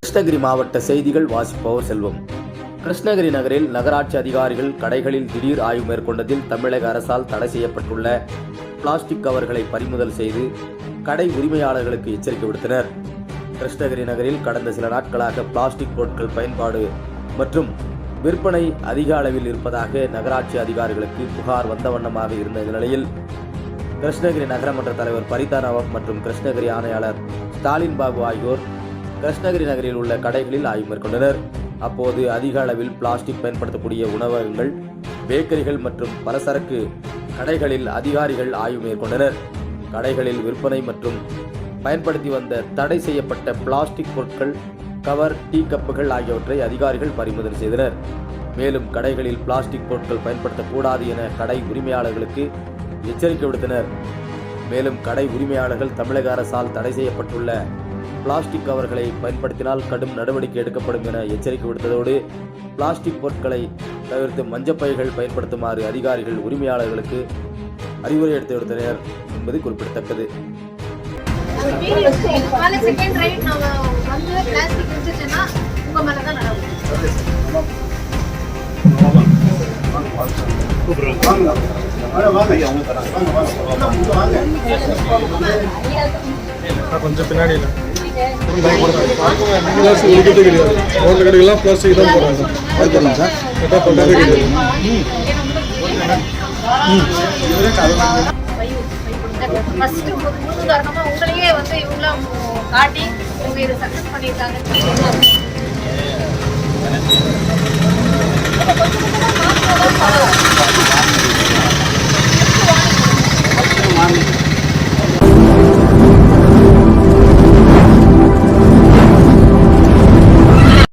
கிருஷ்ணகிரி மாவட்ட செய்திகள் வாசிப்பவர் செல்வம். கிருஷ்ணகிரி நகரில் நகராட்சி அதிகாரிகள் கடைகளில் திடீர் ஆய்வு மேற்கொண்டதில் தமிழக அரசால் தடை செய்யப்பட்டுள்ள பிளாஸ்டிக் கவர்களை பறிமுதல் செய்து கடை உரிமையாளர்களுக்கு எச்சரிக்கை விடுத்தனர். கிருஷ்ணகிரி நகரில் கடந்த சில நாட்களாக பிளாஸ்டிக் பொருட்கள் பயன்பாடு மற்றும் விற்பனை அதிக அளவில் இருப்பதாக நகராட்சி அதிகாரிகளுக்கு புகார் வந்த வண்ணமாக இருந்த நிலையில் கிருஷ்ணகிரி நகரமன்ற தலைவர் பரிதாராவம் மற்றும் கிருஷ்ணகிரி ஆணையாளர் ஸ்டாலின் பாபு ஆகியோர் கிருஷ்ணகிரி நகரில் உள்ள கடைகளில் ஆய்வு மேற்கொண்டனர். அப்போது அதிக அளவில் பிளாஸ்டிக் பயன்படுத்தக்கூடிய உணவகங்கள் பேக்கரிகள் மற்றும் பலசரக்கு கடைகளில் அதிகாரிகள் ஆய்வு மேற்கொண்டனர். கடைகளில் விற்பனை மற்றும் பயன்படுத்தி வந்த தடை செய்யப்பட்ட பிளாஸ்டிக் பொருட்கள் கவர் டீ கப்புகள் ஆகியவற்றை அதிகாரிகள் பறிமுதல் செய்தனர். மேலும் கடைகளில் பிளாஸ்டிக் பொருட்கள் பயன்படுத்தக்கூடாது என கடை உரிமையாளர்களுக்கு எச்சரிக்கை விடுத்தனர். மேலும் கடை உரிமையாளர்கள் தமிழக அரசால் தடை செய்யப்பட்டுள்ள பிளாஸ்டிக் கவர்களை பயன்படுத்தினால் கடும் நடவடிக்கை எடுக்கப்படும் என எச்சரிக்கை விடுத்ததோடு பிளாஸ்டிக் பொருட்களை தவிர்த்து மஞ்சப்பைகள் பயன்படுத்துமாறு அதிகாரிகள் உரிமையாளர்களுக்கு அறிவுரை எடுத்து விடுத்தனர் என்பது குறிப்பிடத்தக்கது. இதுக்கு செகண்ட் ரைட் நாங்க வந்து பிளாஸ்டிக் இருந்துச்சுன்னா உங்க நடக்கும் கொஞ்சம் பின்னாடி இல்லை பிளாஸ்டிக் கிடையாது ரோட்ல கடைகள்லாம் பிளாஸ்டிக் தான் போடுறாங்க அது பண்ணலாம் சார் கரெக்டாக பண்ணுறதே கிடையாது ஃபர்ஸ்ட் முன்னுதாரணமா உங்களையே வந்து இவங்களாம் காட்டி இவங்க இதை சக்ஸஸ் பண்ணியிருக்காங்க